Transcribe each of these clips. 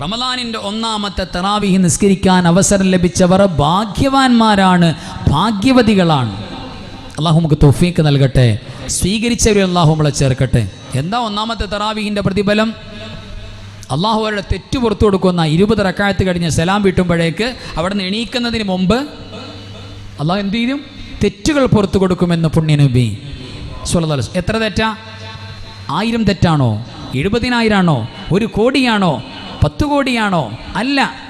റമദാനിന്റെ ഒന്നാമത്തെ തറാവിഹി നിസ്കരിക്കാൻ അവസരം ലഭിച്ചവർ ഭാഗ്യവാന്മാരാണ് ഭാഗ്യവതികളാണ്. അള്ളാഹു നമുക്ക് തൊഫീക്ക് നൽകട്ടെ സ്വീകരിച്ചവരെ അള്ളാഹു നമ്മളെ ചേർക്കട്ടെ. എന്താ ഒന്നാമത്തെ തറാവിഹിന്റെ പ്രതിഫലം? അള്ളാഹു അവരുടെ തെറ്റ് പുറത്തു കൊടുക്കുന്ന ഇരുപത് റക്കായത്ത് കഴിഞ്ഞ സലാം വീട്ടുമ്പോഴേക്ക് അവിടെ നിന്ന് എണീക്കുന്നതിന് മുമ്പ് അള്ളാഹു എന്ത് ചെയ്യും? തെറ്റുകൾ പുറത്തു കൊടുക്കുമെന്ന് പുണ്യനബി സുലതല എത്ര തെറ്റാ? ആയിരം തെറ്റാണോ? എഴുപതിനായിരാണോ? ഒരു കോടിയാണോ? പത്ത് കോടിയാണോ അല്ല.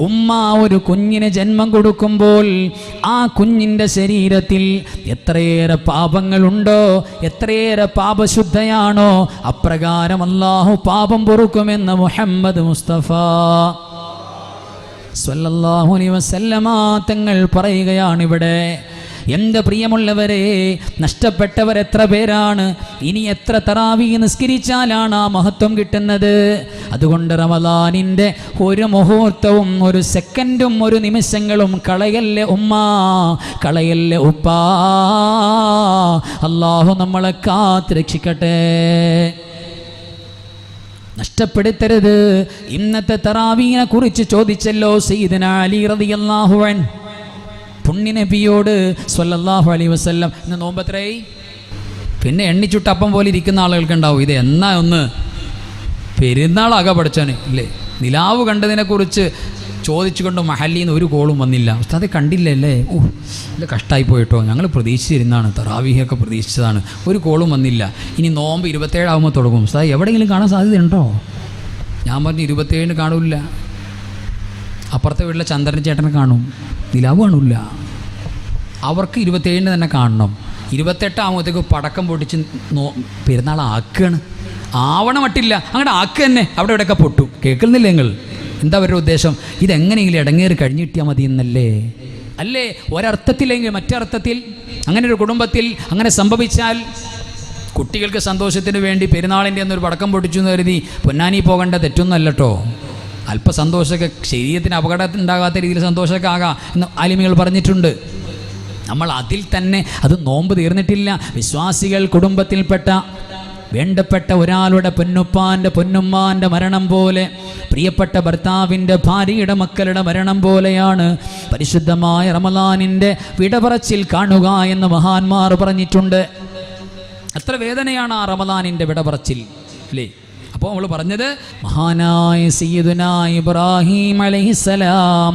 ഉമ്മ ഒരു കുഞ്ഞിന് ജന്മം കൊടുക്കുമ്പോൾ ആ കുഞ്ഞിന്റെ ശരീരത്തിൽ എത്രയേറെ പാപങ്ങളുണ്ടോ? എത്രയേറെ പാപശുദ്ധയാണോ? അപ്രകാരം അല്ലാഹു പാപം പൊറുക്കുമെന്ന് മുഹമ്മദ് മുസ്തഫ സ്വല്ലല്ലാഹു അലൈഹി വസല്ലമ തങ്ങൾ പറയുകയാണ് ഇവിടെ. എന്റെ പ്രിയമുള്ളവരെ നഷ്ടപ്പെട്ടവർ എത്ര പേരാണ്? ഇനി എത്ര തറാവി നിസ്കരിച്ചാലാണ് ആ മഹത്വം കിട്ടുന്നത്? അതുകൊണ്ട് റമദാനിന്റെ ഒരു മുഹൂർത്തവും ഒരു സെക്കൻഡും ഒരു നിമിഷങ്ങളും കളയല്ലേ ഉമ്മ കളയല്ലേ ഉപ്പാ. അള്ളാഹു നമ്മളെ കാത്ത് രക്ഷിക്കട്ടെ നഷ്ടപ്പെടുത്തരുത്. ഇന്നത്തെ തറാവീനെ കുറിച്ച് ചോദിച്ചല്ലോ സീദന അലി റളിയല്ലാഹു അൻ പുണ്യനബിയോട് സ്വല്ലല്ലാഹു അലൈഹി വസല്ലം ഇന്ന് നോമ്പത്രയായി പിന്നെ എണ്ണിച്ചുട്ടപ്പം പോലെ ഇരിക്കുന്ന ആളുകൾക്ക് ഉണ്ടാവും ഇത് എന്നാ ഒന്ന്? പെരുന്നാളാകെ പഠിച്ചാണ് ഇല്ലേ? നിലാവ് കണ്ടതിനെക്കുറിച്ച് ചോദിച്ചുകൊണ്ട് മഹല്ലിൽ നിന്ന് ഒരു കോളും വന്നില്ല. ഉസ്താദെ കണ്ടില്ലല്ലേ ഓ ഇല്ല കഷ്ടമായി പോയിട്ടോ. ഞങ്ങൾ പ്രതീക്ഷിച്ചിരുന്നതാണ്. തറാവിയൊക്കെ പ്രതീക്ഷിച്ചതാണ്. ഒരു കോളും വന്നില്ല. ഇനി നോമ്പ് ഇരുപത്തേഴാകുമ്പോൾ തുടങ്ങും. ഉസ്താദ് എവിടെയെങ്കിലും കാണാൻ സാധ്യതയുണ്ടോ? ഞാൻ പറഞ്ഞു ഇരുപത്തേഴിന് കാണില്ല. അപ്പുറത്തെ വീട്ടിലെ ചന്ദ്രൻ ചേട്ടനെ കാണും. നിലാവ് കാണൂല അവർക്ക് ഇരുപത്തേഴിന് തന്നെ കാണണം. ഇരുപത്തെട്ടാകുമ്പോഴത്തേക്ക് പടക്കം പൊട്ടിച്ച് നോ പെരുന്നാൾ ആക്കുകയാണ് ആവണ മട്ടില്ല. അങ്ങോട്ട് ആക്കുക തന്നെ. അവിടെ ഇവിടെയൊക്കെ പൊട്ടു. കേൾക്കുന്നില്ല നിങ്ങൾ? എന്താ അവരുടെ ഉദ്ദേശം? ഇതെങ്ങനെയെങ്കിലും ഇടങ്ങേറി കഴിഞ്ഞു കിട്ടിയാൽ മതി എന്നല്ലേ? അല്ലേ? ഒരർത്ഥത്തിലെങ്കിൽ മറ്റർത്ഥത്തിൽ അങ്ങനെ ഒരു കുടുംബത്തിൽ അങ്ങനെ സംഭവിച്ചാൽ കുട്ടികൾക്ക് സന്തോഷത്തിന് വേണ്ടി പെരുന്നാളിന്റെ എന്നൊരു പടക്കം പൊട്ടിച്ചു എന്ന് കരുതി പൊന്നാനി പോകേണ്ട തെറ്റൊന്നുമല്ല അല്പ സന്തോഷമൊക്കെ ശരീരത്തിന് അപകടത്തിൽ ഉണ്ടാകാത്ത രീതിയിൽ സന്തോഷമൊക്കെ ആകാം എന്ന് ആലിമികൾ പറഞ്ഞിട്ടുണ്ട്. നമ്മൾ അതിൽ തന്നെ അത് നോമ്പ് തീർന്നിട്ടില്ല. വിശ്വാസികൾ കുടുംബത്തിൽപ്പെട്ട വേണ്ടപ്പെട്ട ഒരാളുടെ പൊന്നുപ്പാന്റെ പൊന്നുമ്മാന്റെ മരണം പോലെ പ്രിയപ്പെട്ട ഭർത്താവിന്റെ ഭാര്യയുടെ മക്കളുടെ മരണം പോലെയാണ് പരിശുദ്ധമായ റമലാനിന്റെ വിടപറച്ചിൽ കാണുക എന്ന് മഹാന്മാർ പറഞ്ഞിട്ടുണ്ട്. എത്ര വേദനയാണ് ആ റമലാനിന്റെ വിടപറച്ചിൽ അല്ലേ? അപ്പോൾ നമ്മൾ പറഞ്ഞത് മഹാനായ സയ്യിദുന ഇബ്രാഹിം അലൈഹിസ്സലാം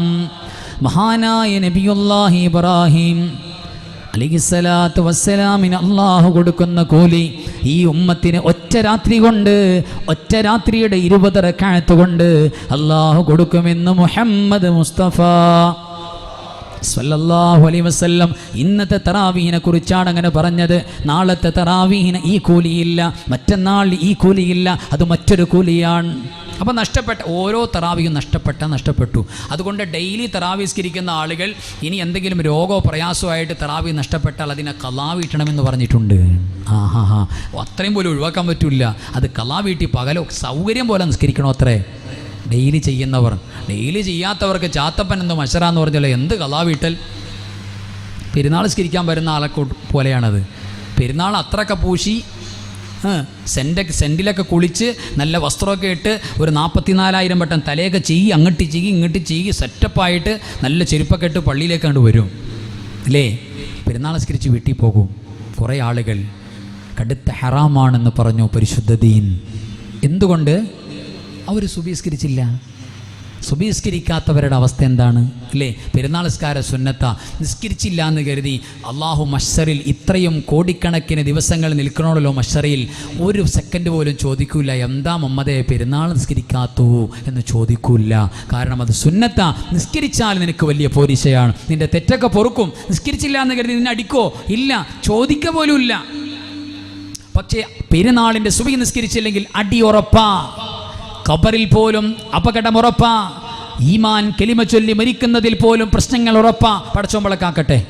മഹാനായ നബിയുല്ലാഹി ഇബ്രാഹിം അലിഹിസ്സലാത്തു വസ്സലാമിന് അള്ളാഹു കൊടുക്കുന്ന കൂലി ഈ ഉമ്മത്തിന് ഒറ്റ രാത്രി കൊണ്ട് ഒറ്റ രാത്രിയുടെ ഇരുപതര കാലത്ത് കൊണ്ട് അള്ളാഹു കൊടുക്കുമെന്ന് മുഹമ്മദ് മുസ്തഫ. സല്ലല്ലാഹു അലൈഹി വസല്ലം ഇന്നത്തെ തറാവീഹിനെ കുറിച്ചാണ് അങ്ങനെ പറഞ്ഞത്. നാളത്തെ തറാവീഹിന് ഈ കൂലിയില്ല മറ്റന്നാൾ ഈ കൂലിയില്ല അത് മറ്റൊരു കൂലിയാണ്. അപ്പോൾ നഷ്ടപ്പെട്ട ഓരോ തറാവിയും നഷ്ടപ്പെട്ട നഷ്ടപ്പെട്ടു. അതുകൊണ്ട് ഡെയിലി തറാവിസ്കരിക്കുന്ന ആളുകൾ ഇനി എന്തെങ്കിലും രോഗമോ പ്രയാസമായിട്ട് തറാവി നഷ്ടപ്പെട്ടാൽ അതിനെ കലാവീട്ടണമെന്ന് പറഞ്ഞിട്ടുണ്ട്. ആ ഹാ ഹാ അത്രയും പോലും ഒഴിവാക്കാൻ പറ്റില്ല അത് കലാവീട്ടി പകലോ സൗകര്യം പോലെ നിസ്കരിക്കണോ അത്രേ? ഡെയിലി ചെയ്യുന്നവർ ഡെയിലി ചെയ്യാത്തവർക്ക് ചാത്തപ്പൻ എന്ന് മഷറ എന്ന് പറഞ്ഞാൽ എന്ത് കലാ വീട്ടൽ പെരുന്നാൾ സ്കരിക്കാൻ വരുന്ന ആളെ പോലെയാണത്. പെരുന്നാൾ അത്രയൊക്കെ പൂശി സെന്റെ സെന്റിലൊക്കെ കുളിച്ച് നല്ല വസ്ത്രമൊക്കെ ഇട്ട് ഒരു നാൽപ്പത്തിനാലായിരം വട്ടം തലയൊക്കെ ചെയ്യി അങ്ങോട്ട് ചെയ്യി ഇങ്ങോട്ട് ചെയ്യി സെറ്റപ്പായിട്ട് നല്ല ചെരുപ്പൊക്കെ ഇട്ട് പള്ളിയിലേക്ക് കണ്ട് വരും. അല്ലേ? പെരുന്നാൾ സ്കരിച്ച് വീട്ടിൽ പോകും. കുറേ ആളുകൾ കടുത്ത ഹറാമാണെന്ന് പറഞ്ഞു പരിശുദ്ധ ദീൻ. എന്തുകൊണ്ട്? അവർ സുബീസ്കരിച്ചില്ല. സുബീസ്കരിക്കാത്തവരുടെ അവസ്ഥ എന്താണ്? അല്ലേ? പെരുന്നാൾ നിസ്കാര സുന്നത്ത. നിസ്കരിച്ചില്ല എന്ന് കരുതി അള്ളാഹു മഷറിൽ ഇത്രയും കോടിക്കണക്കിന് ദിവസങ്ങൾ നിൽക്കണമല്ലോ മഷറിൽ ഒരു സെക്കൻഡ് പോലും ചോദിക്കൂല എന്താ മമ്മതെ പെരുന്നാൾ നിസ്കരിക്കാത്തു? എന്ന് ചോദിക്കൂല. കാരണം അത് സുന്നത്ത. നിസ്കരിച്ചാൽ നിനക്ക് വലിയ പോലീശയാണ്. നിന്റെ തെറ്റൊക്കെ പൊറുക്കും. നിസ്കരിച്ചില്ല എന്ന് കരുതി നിന്നെ അടിക്കോ? ഇല്ല. ചോദിക്ക പോലും ഇല്ല പക്ഷേ പെരുന്നാളിന്റെ സുബി നിസ്കരിച്ചില്ലെങ്കിൽ അടി ഉറപ്പാ ഖബറിൽ പോലും അപകടം ഉറപ്പാ. ഈമാൻ കെലിമ ചൊല്ലി മരിക്കുന്നതിൽ പോലും പ്രശ്നങ്ങൾ ഉറപ്പാ. പടച്ചോമ്പളക്കാക്കട്ടെ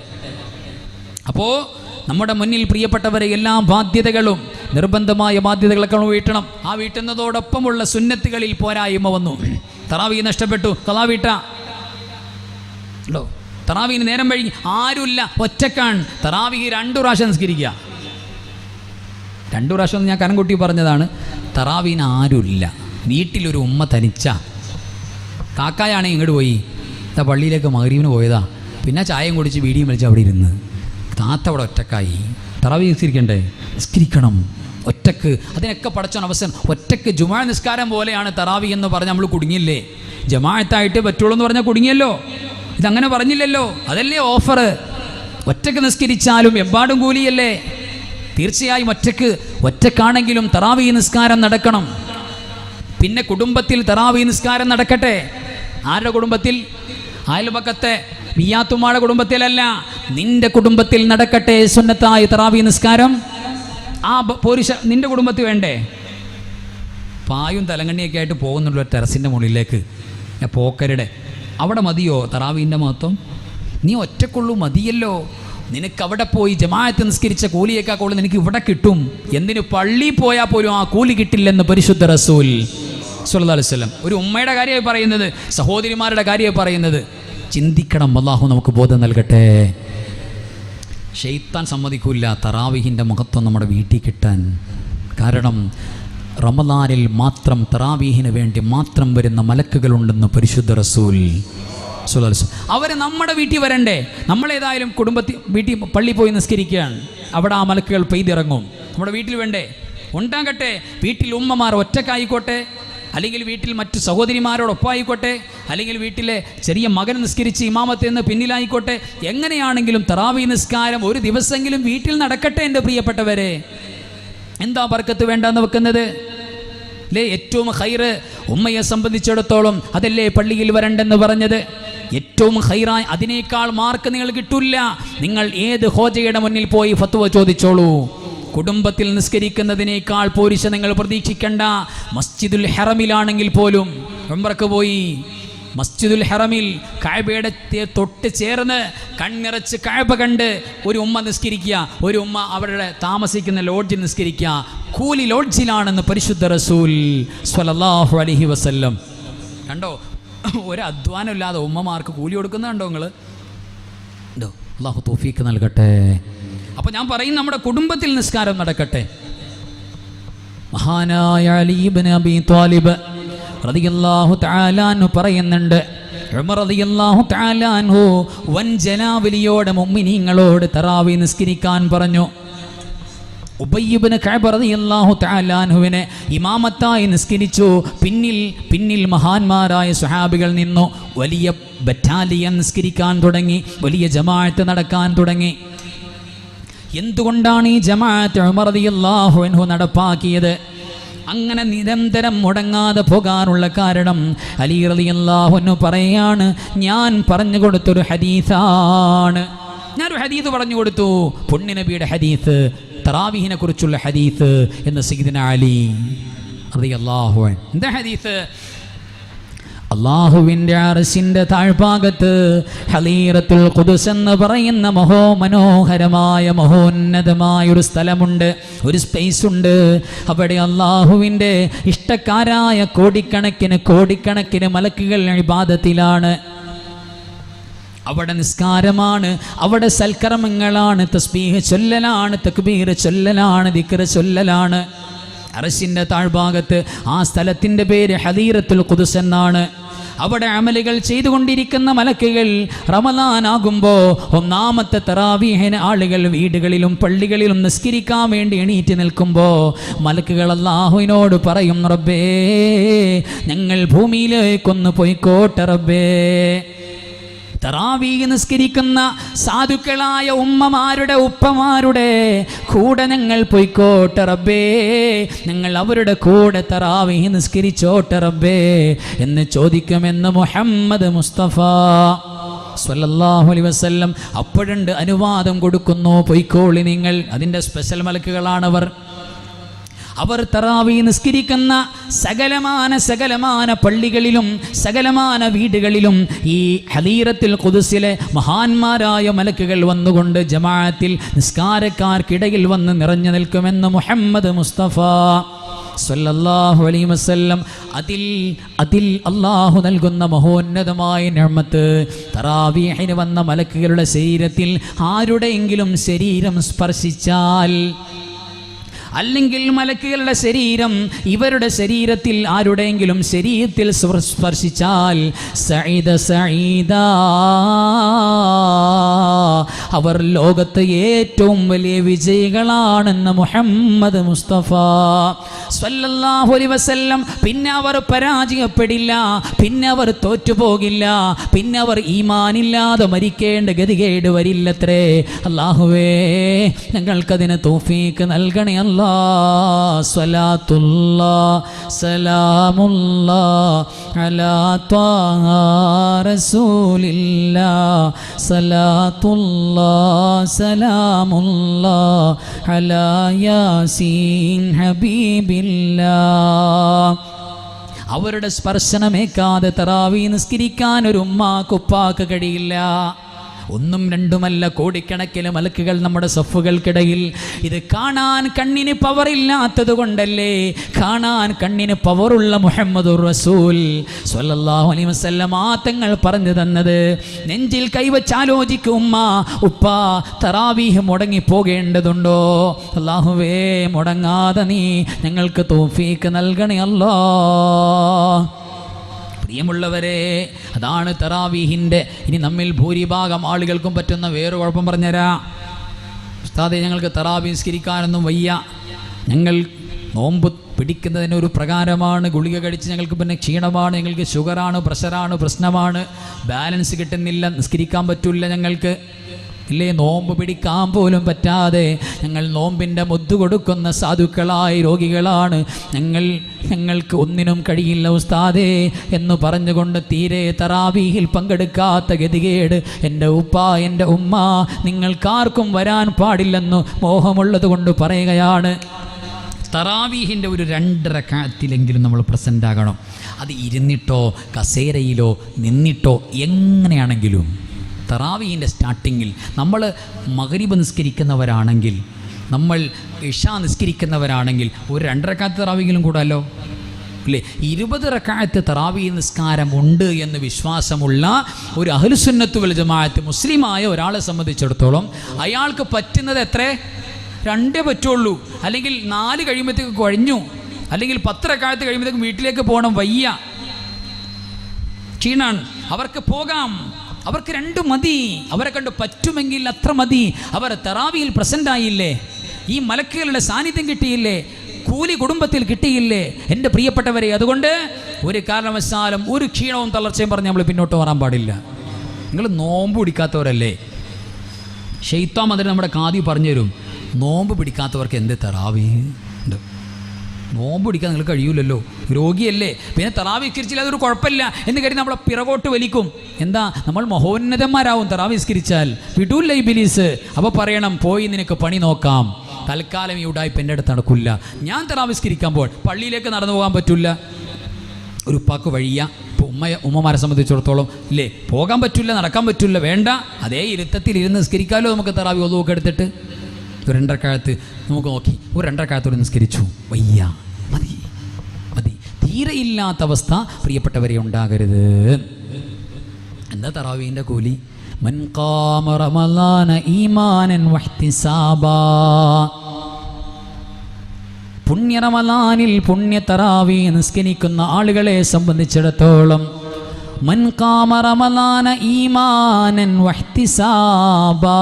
അപ്പോ നമ്മുടെ മുന്നിൽ പ്രിയപ്പെട്ടവരെ എല്ലാ ബാധ്യതകളും നിർബന്ധമായ ബാധ്യതകളൊക്കെ വീട്ടണം. ആ വീട്ടുന്നതോടൊപ്പമുള്ള സുന്നത്തുകളിൽ പോരായ്മ വന്നു. തറാവി നഷ്ടപ്പെട്ടു. കലാ വീട്ട. ഉണ്ടോ തറാവിന് നേരം വഴി ആരുമില്ല. ഒറ്റക്കാൺ തറാവി രണ്ടു പ്രാവശ്യം നിസ്കരിക്കുക രണ്ടു പ്രാവശ്യം ഞാൻ കനംകുട്ടി പറഞ്ഞതാണ് തറാവിന് ആരുമില്ല. വീട്ടിലൊരു ഉമ്മ തനിച്ച. കാക്കായാണെങ്കിൽ ഇങ്ങോട്ട് പോയി. ഇതാ പള്ളിയിലേക്ക് മകരീവിന് പോയതാ. പിന്നെ ചായയും കുടിച്ച് വീടിയും വലിച്ച് അവിടെ ഇരുന്ന്. താത്ത അവിടെ ഒറ്റക്കായി. തറവി നിസ്കരിക്കണ്ടേ? നിസ്കരിക്കണം. ഒറ്റയ്ക്ക്. അതിനൊക്കെ പടച്ചോൻ അവസരം. ഒറ്റയ്ക്ക് ജുമാ നിസ്കാരം പോലെയാണ് തറാവി എന്ന് പറഞ്ഞ് നമ്മൾ കുടുങ്ങിയില്ലേ? ജമാഅത്തായിട്ട് പറ്റുള്ളൂ എന്ന് പറഞ്ഞാൽ കുടുങ്ങിയല്ലോ? ഇതങ്ങനെ പറഞ്ഞില്ലല്ലോ? അതല്ലേ ഓഫർ ഒറ്റയ്ക്ക് നിസ്കരിച്ചാലും എമ്പാടും കൂലിയല്ലേ? തീർച്ചയായും ഒറ്റയ്ക്ക്. ഒറ്റക്കാണെങ്കിലും തറാവി നിസ്കാരം നടക്കണം. പിന്നെ കുടുംബത്തിൽ തറാവി നിസ്കാരം നടക്കട്ടെ? ആരുടെ കുടുംബത്തിൽ? അയൽപക്കത്തെ മിയാത്തുമാടെ കുടുംബത്തിലല്ല. നിന്റെ കുടുംബത്തിൽ നടക്കട്ടെ സുന്നത്തായ തറാവി നിസ്കാരം? ആ പോരിശ നിന്റെ കുടുംബത്തിൽ വേണ്ടേ? പായും തലങ്ങണ്ണിയൊക്കെ ആയിട്ട് പോകുന്നുള്ള ടെറസിന്റെ മുകളിലേക്ക്. പോക്കരുടെ. അവിടെ മതിയോ തറാവീന്റെ മഹത്വം? നീ ഒറ്റക്കുള്ളൂ മതിയല്ലോ. നിനക്ക് അവിടെ പോയി ജമാഅത്ത് നിസ്കരിച്ച കൂലിയേക്കാൾ നിനക്ക് ഇവിടെ കിട്ടും. എന്തിനു പള്ളി പോയാൽ പോലും ആ കൂലി കിട്ടില്ലെന്ന് പരിശുദ്ധ റസൂൽ. സല്ലല്ലാഹു അലൈഹി വസല്ലം ഒരു ഉമ്മയുടെ കാര്യമായി പറയുന്നത് സഹോദരിമാരുടെ കാര്യമായി പറയുന്നത് ചിന്തിക്കണം അള്ളാഹു നമുക്ക് ബോധം നൽകട്ടെ. ഷെയ്ത്താൻ സമ്മതിക്കൂല്ല തറാവിഹിന്റെ മഹത്വം നമ്മുടെ വീട്ടിൽ കിട്ടാൻ. കാരണം റമദാനിൽ മാത്രം തറാവീഹിന് വേണ്ടി മാത്രം വരുന്ന മലക്കുകളുണ്ടെന്ന് പരിശുദ്ധ റസൂൽ അവർ നമ്മുടെ വീട്ടിൽ വരണ്ടേ? നമ്മളേതായാലും കുടുംബത്തിൽ വീട്ടിൽ പള്ളി പോയി നിസ്കരിക്കുകയാണ്. അവിടെ ആ മലക്കുകൾ പെയ്തിറങ്ങും. നമ്മുടെ വീട്ടിൽ വേണ്ടേ? ഉണ്ടാകട്ടെ. വീട്ടിൽ ഉമ്മമാർ ഒറ്റക്കായിക്കോട്ടെ അല്ലെങ്കിൽ വീട്ടിൽ മറ്റു സഹോദരിമാരോടൊപ്പമായിക്കോട്ടെ അല്ലെങ്കിൽ വീട്ടിലെ ചെറിയ മകൻ നിസ്കരിച്ച് ഇമാമത്തിൽ നിന്ന് പിന്നിലായിക്കോട്ടെ എങ്ങനെയാണെങ്കിലും തറാവി നിസ്കാരം ഒരു ദിവസമെങ്കിലും വീട്ടിൽ നടക്കട്ടെ എന്റെ പ്രിയപ്പെട്ടവരെ. എന്താ ബർക്കത്ത് വേണ്ടെന്ന് വെക്കുന്നത്? അല്ലേ ഏറ്റവും ഹൈറ് ഉമ്മയെ സംബന്ധിച്ചിടത്തോളം അതല്ലേ പള്ളിയിൽ വരണ്ടെന്ന് പറഞ്ഞത്? ഏറ്റവും ഹൈറായി അതിനേക്കാൾ മാർക്ക് നിങ്ങൾ കിട്ടില്ല. നിങ്ങൾ ഏത് ഹോജയുടെ മുന്നിൽ പോയി ഫത്തുവ ചോദിച്ചോളൂ. കുടുംബത്തിൽ നിസ്കരിക്കുന്നതിനേക്കാൾ പോരിശ നിങ്ങൾ പ്രതീക്ഷിക്കണ്ട. മസ്ജിദുൽ ഹെറമിലാണെങ്കിൽ പോലും ഉംറക്ക് പോയി. മസ്ജിദുൽ ഹറമിൽ കായബയുടെ തൊട്ട് ചേർന്ന് കണ്ണിറച്ച് കായബ കണ്ട് ഒരു ഉമ്മ നിസ്കരിക്കുക. ഒരു ഉമ്മ അവരുടെ താമസിക്കുന്ന ലോഡ്ജിൽ നിസ്കരിക്കുക. കൂലി ലോഡ്ജിലാണെന്ന് പരിശുദ്ധ റസൂൽ സ്വലല്ലാഹു അലഹി വസല്ലം. കണ്ടോ? ഒരു അധ്വാനമില്ലാതെ ഉമ്മമാർക്ക് കൂലി കൊടുക്കുന്നുണ്ടോ നിങ്ങൾ ഉണ്ടോ അള്ളാഹു തോഫീക്ക് നൽകട്ടെ. അപ്പോൾ ഞാൻ പറയും നമ്മുടെ കുടുംബത്തിൽ നിസ്കാരം നടക്കട്ടെ. മഹാനായ അലീബ് അബി ത്വാലിബ് റളിയല്ലാഹു തആലാൻഹു പറയുന്നുണ്ട് വൻ ജലാവലിയോടെ മുഅ്മിനീങ്ങളോട് തറാവി നിസ്കരിക്കാൻ പറഞ്ഞു. ഉബയ്യബിന് കഅബ് റളിയല്ലാഹു തആലാൻഹുവിനെ ഇമാമത്തായി നിസ്കരിച്ചു. പിന്നിൽ പിന്നിൽ മഹാന്മാരായ സുഹാബികൾ നിന്നു. വലിയ ബറ്റാലിയൻ നിസ്കരിക്കാൻ തുടങ്ങി വലിയ ജമാഅത്ത് നടക്കാൻ തുടങ്ങി. എന്തുകൊണ്ടാണ് ഈ ജമാഅത്ത് അൻഹു നടപ്പാക്കിയത്? അങ്ങനെ നിരന്തരം മുടങ്ങാതെ പോകാനുള്ള കാരണം അലി റളിയല്ലാഹു അൻഹു പറയാണ് ഞാൻ പറഞ്ഞു കൊടുത്തൊരു ഹദീസാണ്. ഞാനൊരു ഹദീസ് പറഞ്ഞു കൊടുത്തു. പുണ്യ നബിയുടെ ഹദീസ് തറാവിഹിനെ കുറിച്ചുള്ള ഹദീസ് എന്ന് സയ്യിദ്ന അലി റളിയല്ലാഹു അൻഹു. എന്താ ഹദീസ്? അള്ളാഹുവിന്റെ അറസിന്റെ താഴ്ഭാഗത്ത് ഹലീറത്തുൽ ഖുദുസ് എന്ന് പറയുന്ന മഹോ മനോഹരമായ മഹോന്നതമായ ഒരു സ്ഥലമുണ്ട്. ഒരു സ്പേസ് ഉണ്ട്. അവിടെ അള്ളാഹുവിന്റെ ഇഷ്ടക്കാരായ കോടിക്കണക്കിന് കോടിക്കണക്കിന് മലക്കുകൾ വിവാദത്തിലാണ് അവിടെ നിസ്കാരമാണ്. അവിടെ സൽക്കർമ്മങ്ങളാണ്. തസ്ബീഹ് ചൊല്ലലാണ് തക്ബീർ ചൊല്ലലാണ് ദിക്ർ ചൊല്ലലാണ്. അറസിന്റെ താഴ്ഭാഗത്ത് ആ സ്ഥലത്തിന്റെ പേര് ഹദീറത്തുൽ ഖുദുസ് എന്നാണ്. അവിടെ അമലുകൾ ചെയ്തുകൊണ്ടിരിക്കുന്ന മലക്കുകൾ റമദാനാകുമ്പോൾ ഒന്നാമത്തെ തറാവീഹന ആളുകൾ വീടുകളിലും പള്ളികളിലും നിസ്കരിക്കാൻ വേണ്ടി എണീറ്റ് നിൽക്കുമ്പോൾ മലക്കുകൾ അള്ളാഹുവിനോട് പറയും റബ്ബേ ഞങ്ങൾ ഭൂമിയിലേക്കൊന്ന് പോയിക്കോട്ടെ റബ്ബേ. തറാവീ നിസ്കരിക്കുന്ന സാധുക്കളായ ഉമ്മമാരുടെ ഉപ്പമാരുടെ കൂടെ ഞങ്ങൾ പൊയ്ക്കോട്ടെ റബ്ബേ. ഞങ്ങൾ അവരുടെ കൂടെ തറാവീ നിസ്കരിച്ചോട്ടെ റബ്ബേ എന്ന് ചോദിക്കുമെന്ന് മുഹമ്മദ് മുസ്തഫ സ്വല്ലല്ലാഹു അലൈഹി വസല്ലം അപ്പോഴുണ്ട് അനുവാദം കൊടുക്കുന്നു പൊയ്ക്കോളി നിങ്ങൾ. അതിന്റെ സ്പെഷ്യൽ മലക്കുകളാണവർ. അവർ തറാവി നിസ്കരിക്കുന്ന സകലമാന സകലമാന പള്ളികളിലും സകലമാന വീടുകളിലും ഈ ഹലീറത്തിൽ കൊതുസിലെ മഹാന്മാരായ മലക്കുകൾ വന്നുകൊണ്ട് ജമാഅത്തിൽ നിസ്കാരക്കാർക്കിടയിൽ വന്ന് നിറഞ്ഞു നിൽക്കുമെന്ന് മുഹമ്മദ് മുസ്തഫ സല്ലല്ലാഹു അലൈഹി വസല്ലം അതിൽ അതിൽ അള്ളാഹു നൽകുന്ന മഹോന്നതമായ നിർമ്മത്ത് തറാവീഹിന് വന്ന മലക്കുകളുടെ ശരീരത്തിൽ ആരുടെയെങ്കിലും ശരീരം സ്പർശിച്ചാൽ അല്ലെങ്കിൽ മലക്കുകളുടെ ശരീരം ഇവരുടെ ശരീരത്തിൽ ആരുടെയെങ്കിലും ശരീരത്തിൽ സ്പർശിച്ചാൽ സഈദ സഹിത അവർ ലോകത്ത് ഏറ്റവും വലിയ വിജയികളാണെന്ന് മുഹമ്മദ് മുസ്തഫ സല്ലല്ലാഹു അലൈഹി വസല്ലം. പിന്നെ അവർ പരാജയപ്പെടില്ല പിന്നെ അവർ തോറ്റുപോകില്ല പിന്നെ അവർ ഈമാനില്ലാതെ മരിക്കേണ്ട ഗതികേട് വരില്ലത്രേ. അള്ളാഹുവേ ഞങ്ങൾക്കതിന് തോഫീക്ക് നൽകണേ അല്ലാ. സ്വലാത്തുല്ലാ സലാമുല്ലാ അലാ ത്വാഹ സലാത്തുല്ലാ സലാമുല്ലാ അലാ യാസീൻ അവരുടെ സ്പർശനമേക്കാതെ തറാവി നിസ്കരിക്കാൻ ഒരു ഉമ്മാക്കുപ്പാക്ക് കഴിയില്ല ഒന്നും രണ്ടുമല്ല കോടിക്കണക്കിന് മലക്കുകൾ നമ്മുടെ സഫുകൾക്കിടയിൽ. ഇത് കാണാൻ കണ്ണിന് പവറില്ലാത്തത് കൊണ്ടല്ലേ? കാണാൻ കണ്ണിന് പവറുള്ള മുഹമ്മദ് റസൂൽ. സ്വല്ലല്ലാഹു അലൈഹി വസല്ലം തങ്ങൾ പറഞ്ഞു തന്നത് നെഞ്ചിൽ കൈവച്ചാലോചിക്കും ഉമ്മ ഉപ്പ തറാവീഹ് മുടങ്ങി പോകേണ്ടതുണ്ടോ? അള്ളാഹുവേ മുടങ്ങാതെ നീ ഞങ്ങൾക്ക് തോഫീക്ക് നൽകണേ അല്ലോ. പ്രിയമുള്ളവരെ അതാണ് തെറാവീഹിന്റെ ഇനി നമ്മിൽ ഭൂരിഭാഗം ആളുകൾക്കും പറ്റുന്ന വേറെ കുഴപ്പം പറഞ്ഞുതരാ. ഉസ്താദെ ഞങ്ങൾക്ക് തറാവി നിസ്കരിക്കാനൊന്നും വയ്യ. ഞങ്ങൾ നോമ്പ് പിടിക്കുന്നതിന് ഒരു പ്രകാരമാണ് ഗുളിക കഴിച്ച് ഞങ്ങൾക്ക് പിന്നെ ക്ഷീണമാണ് ഞങ്ങൾക്ക് ഷുഗറാണ് പ്രഷറാണ് പ്രശ്നമാണ്. ബാലൻസ് കിട്ടുന്നില്ല നിസ്കരിക്കാൻ പറ്റില്ല ഞങ്ങൾക്ക്. ഇല്ലേ? നോമ്പ് പിടിക്കാൻ പോലും പറ്റാതെ ഞങ്ങൾ നോമ്പിന്റെ മുദ്ദു കൊടുക്കുന്ന സാധുക്കളായ രോഗികളാണ്. ഞങ്ങൾ ഞങ്ങൾക്ക് ഒന്നിനും കഴിയില്ല ഉസ്താദേ എന്ന് പറഞ്ഞുകൊണ്ട് തീരെ തറാവീഹിൽ പങ്കെടുക്കാത്ത ഗതികേട്. എന്റെ ഉപ്പ എന്റെ ഉമ്മ നിങ്ങൾക്കാർക്കും വരാൻ പാടില്ലെന്നു മോഹമുള്ളത് കൊണ്ട് പറയുകയാണ്. തറാവീഹിന്റെ ഒരു രണ്ടര കാലത്തിലെങ്കിലും നമ്മൾ പ്രസന്റ് ആകണം. അത് ഇരുന്നിട്ടോ കസേരയിലോ നിന്നിട്ടോ എങ്ങനെയാണെങ്കിലും. തറാവീഹിന്റെ സ്റ്റാർട്ടിങ്ങിൽ നമ്മൾ മകരിബ് നിസ്കരിക്കുന്നവരാണെങ്കിൽ നമ്മൾ ഇഷ നിസ്കരിക്കുന്നവരാണെങ്കിൽ ഒരു രണ്ടര തറാവിയെങ്കിലും കൂടാലോ? അല്ലേ ഇരുപത് റക്കായത്ത് തറാവി നിസ്കാരം ഉണ്ട് എന്ന് വിശ്വാസമുള്ള ഒരു അഹ്ലുസുന്നത്ത് വൽ ജമാഅത്ത് മുസ്ലിമായ ഒരാളെ സംബന്ധിച്ചിടത്തോളം അയാൾക്ക് പറ്റുന്നത് എത്ര? രണ്ടേ പറ്റുള്ളൂ. അല്ലെങ്കിൽ നാല് കഴിയുമ്പോഴത്തേക്ക് കുഴഞ്ഞു. അല്ലെങ്കിൽ പത്തരക്കാലത്ത് കഴിയുമ്പോഴത്തേക്ക് വീട്ടിലേക്ക് പോകണം വയ്യ. ക്ഷീണാണ്. അവർക്ക് പോകാം. അവർക്ക് രണ്ട് മതി. അവരെ കണ്ട് പറ്റുമെങ്കിൽ അത്ര മതി. അവർ തെറാവിയിൽ പ്രസന്റ് ആയില്ലേ? ഈ മലക്കുകളുടെ സാന്നിധ്യം കിട്ടിയില്ലേ? കൂലി കുടുംബത്തിൽ കിട്ടിയില്ലേ? എന്റെ പ്രിയപ്പെട്ടവരെ അതുകൊണ്ട് ഒരു കാരണവശാലും ഒരു ക്ഷീണവും തളർച്ചയും പറഞ്ഞ് നമ്മൾ പിന്നോട്ട് വരാൻ പാടില്ല. നിങ്ങൾ നോമ്പ് പിടിക്കാത്തവരല്ലേ? ഷെയ്ത്താം അതിന് നമ്മുടെ കാതി പറഞ്ഞു തരും നോമ്പ് പിടിക്കാത്തവർക്ക് എന്ത് തെറാവി? ഉണ്ട്. നോമ്പ് പിടിക്കാൻ നിങ്ങൾക്ക് കഴിയൂലല്ലോ. രോഗിയല്ലേ. പിന്നെ തറാവ് വിസ്കരിച്ചില്ല അതൊരു കുഴപ്പമില്ല എന്ന് കരുതി നമ്മളെ പിറകോട്ട് വലിക്കും. എന്താ? നമ്മൾ മഹോന്നതന്മാരാവും തറാവ് വിസ്കരിച്ചാൽ. വിടൂല്ല ഈ ബിലീസ് അപ്പോൾ പറയണം പോയി നിനക്ക് പണി നോക്കാം. തൽക്കാലം ഈ ഉടായ്പ എന്റെ അടുത്ത് നടക്കില്ല ഞാൻ തറാവിസ്കരിക്കാൻ വിസ്കരിക്കുമ്പോൾ പള്ളിയിലേക്ക് നടന്നു പോകാൻ പറ്റില്ല ഒരു ഉപ്പാക്ക് വഴിയ. ഇപ്പോൾ ഉമ്മ ഉമ്മമാരെ സംബന്ധിച്ചിടത്തോളം ഇല്ലേ? പോകാൻ പറ്റില്ല നടക്കാൻ പറ്റില്ല വേണ്ട. അതേ ഇരുത്തത്തിൽ ഇരുന്ന് നിസ്കരിക്കാമല്ലോ നമുക്ക് തറാവി ഒതുവൊക്കെ എടുത്തിട്ട്. ഒരു രണ്ടരക്കാലത്ത് നമുക്ക് നോക്കി ഒരു രണ്ടരക്കാലത്തോട് നിസ്കരിച്ചു. വയ്യ. മതി. മതി. തീരെ ഇല്ലാത്ത അവസ്ഥ പ്രിയപ്പെട്ടവരെ ഉണ്ടാകരുത്. എന്താ തറാവീന്റെ കൂലി? മൻ ഖാമ റമളാന ഈമാനൻ വഹ്തിസാബാ. പുണ്യ റമളാനിൽ തറാവി നിസ്കരിക്കുന്ന ആളുകളെ സംബന്ധിച്ചിടത്തോളം മൻകാമറമലാന ഈമാനൻ വഹ്തിസാബാ.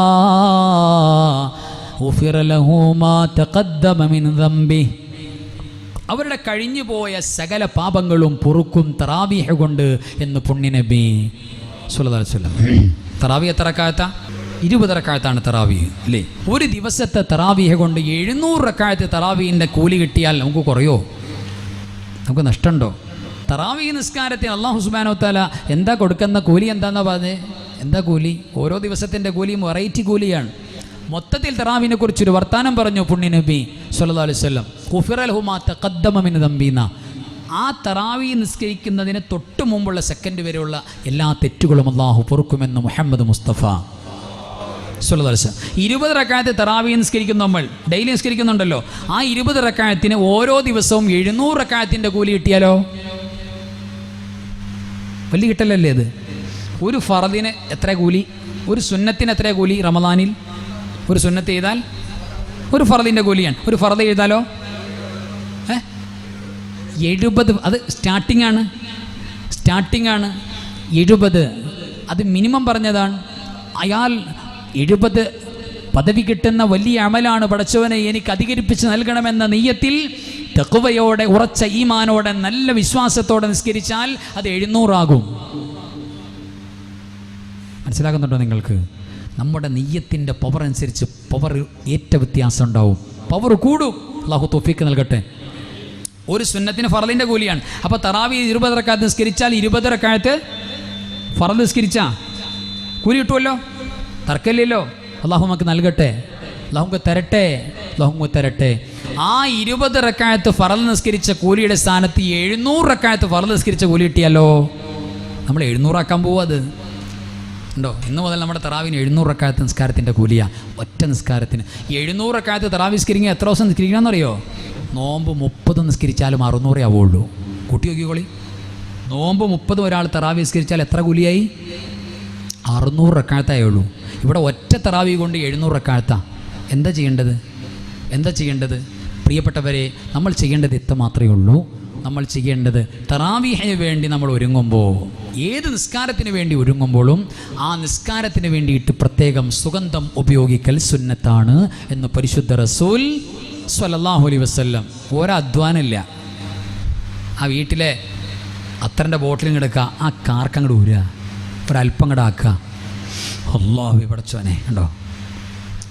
ഉഫിറ ലഹു മാ തഖദ്ദമ മിൻ ദംബിഹി അവരുടെ കഴിഞ്ഞുപോയ സകല പാപങ്ങളും പൊറുക്കും തറാവീഹ കൊണ്ട് എന്ന് പുണ്യനബി സുലതാസ്വല്ലം തറാവി എത്ര കാലത്ത ഇരുപത് റക്കായത്താണ് തറാവി അല്ലേ? ഒരു ദിവസത്തെ തറാവീഹ കൊണ്ട് എഴുന്നൂറ് റക്കായത്ത് കൂലി കിട്ടിയാൽ നമുക്ക് കുറയോ? നമുക്ക് നഷ്ടമുണ്ടോ? തറാവി നിസ്കാരത്തിന് അള്ളാഹു സുബാനോ താല എന്താ കൊടുക്കുന്ന കൂലി എന്താന്നാ പറഞ്ഞത് എന്താ കൂലി? ഓരോ ദിവസത്തിന്റെ കൂലിയും വെറൈറ്റി കൂലിയാണ്. മൊത്തത്തിൽ തറാവിനെ കുറിച്ചൊരു വർത്താനം പറഞ്ഞു പുണ്യ നബി സല്ലാ ആ തറാവി നിസ്കരിക്കുന്നതിന് തൊട്ട് മുമ്പുള്ള സെക്കൻഡ് വരെയുള്ള എല്ലാ തെറ്റുകളും അള്ളാഹു പൊറുക്കുമെന്ന് മുഹമ്മദ് മുസ്തഫ. വസല്ലം. ഇരുപത് റക്കായത്ത് തറാവി നിസ്കരിക്കുന്ന നമ്മൾ. ഡെയിലി നിസ്കരിക്കുന്നുണ്ടല്ലോ. ആ ഇരുപത് റക്കായത്തിന് ഓരോ ദിവസവും എഴുന്നൂറ് റക്കായത്തിന്റെ കൂലി കിട്ടിയാലോ? വലിയ കിട്ടലല്ലേ ഇത്? ഒരു ഫറദിന് എത്ര കൂലി? ഒരു സുന്നത്തിന് എത്ര കൂലി റമദാനിൽ? ഒരു സുന്നത്ത് ചെയ്താൽ ഒരു ഫറദിന്റെ കൂലിയാണ്. ഒരു ഫറദ് എഴുതാലോ? ഏ? എഴുപത് അത് സ്റ്റാർട്ടിംഗ് ആണ്. സ്റ്റാർട്ടിംഗ് ആണ്. എഴുപത്. അത് മിനിമം പറഞ്ഞതാണ്. അയാൾ എഴുപത് പദവി കിട്ടുന്ന വലിയ അമലാണ് പടച്ചവനെ എനിക്ക് അധികരിപ്പിച്ച് നൽകണമെന്ന നെയ്യത്തിൽ തെക്കുവയോടെ ഉറച്ച ഈമാനോടെ നല്ല വിശ്വാസത്തോടെ നിസ്കരിച്ചാൽ അത് എഴുന്നൂറാകും. മനസ്സിലാകുന്നുണ്ടോ നിങ്ങൾക്ക്? നമ്മുടെ നെയ്യത്തിന്റെ പവർ അനുസരിച്ച് പവർ ഏറ്റ വ്യത്യാസം ഉണ്ടാവും. പവർ കൂടും. അള്ളാഹു തൊഫീക്ക് നൽകട്ടെ. ഒരു സുന്നത്തിന് ഫറലിന്റെ കൂലിയാണ്. അപ്പോൾ തറാവി ഇരുപതരക്കാലത്ത് നിസ്കരിച്ചാൽ ഇരുപതരക്കാലത്ത് ഫറൽ നിസ്കരിച്ചാ? കൂലി കിട്ടുമല്ലോ തർക്കമില്ലല്ലോ? അള്ളാഹു നമുക്ക് നൽകട്ടെ. അള്ളാഹുക്ക് തരട്ടെ. അള്ളാഹുക്ക് തരട്ടെ. ആ ഇരുപത് റക്കായത്ത് ഫറൽ നിസ്കരിച്ച കൂലിയുടെ സ്ഥാനത്ത് എഴുന്നൂറ് റക്കായത്ത് ഫറൽ നിസ്കരിച്ച കൂലി കിട്ടിയാലോ? നമ്മൾ എഴുന്നൂറാക്കാൻ പോവും അത്. ഉണ്ടോ? ഇന്ന് മുതൽ നമ്മുടെ തറാവിന് എഴുന്നൂറ് റക്കായത്ത് നിസ്കാരത്തിന്റെ കൂലിയാണ് ഒറ്റ നിസ്കാരത്തിന്. എഴുന്നൂറ് റക്കായത്ത് തറാവി നിസ്കരിക്കുക എത്ര ദിവസം നിസ്കരിക്കണമെന്നറിയോ? നോമ്പ് മുപ്പത് നിസ്കരിച്ചാലും അറുന്നൂറേ ആവുള്ളൂ. കൂട്ടി നോക്കിക്കോളി. നോമ്പ് മുപ്പത് ഒരാൾ തറാവി നിസ്കരിച്ചാൽ എത്ര കൂലിയായി? അറുന്നൂറ് റക്കാലത്തായേ ഉള്ളൂ. ഇവിടെ ഒറ്റ തറാവി കൊണ്ട് എഴുന്നൂറ് റക്കാലത്താണ് എന്താ ചെയ്യേണ്ടത്? എന്താ ചെയ്യേണ്ടത്? പ്രിയപ്പെട്ടവരെ നമ്മൾ ചെയ്യേണ്ടത് ഇത്ര മാത്രമേ ഉള്ളൂ. നമ്മൾ ചെയ്യേണ്ടത്? തറാവീഹിന് വേണ്ടി നമ്മൾ ഒരുങ്ങുമ്പോൾ ഏത് നിസ്കാരത്തിന് വേണ്ടി ഒരുങ്ങുമ്പോഴും ആ നിസ്കാരത്തിന് വേണ്ടിയിട്ട് പ്രത്യേകം സുഗന്ധം ഉപയോഗിക്കൽ സുന്നത്താണ് എന്ന് പരിശുദ്ധ റസൂൽ സ്വലല്ലാഹു വസ്ല്ലം ഒരധ്വാനമില്ല ആ വീട്ടിലെ അത്തറിന്റെ ബോട്ടിലും കിടക്കുക ആ കാർക്കങ്ങട് ഊരുക ഒരല്പം കൂടെ ആക്കുക. അള്ളാഹു പടച്ചോനെ കണ്ടോ?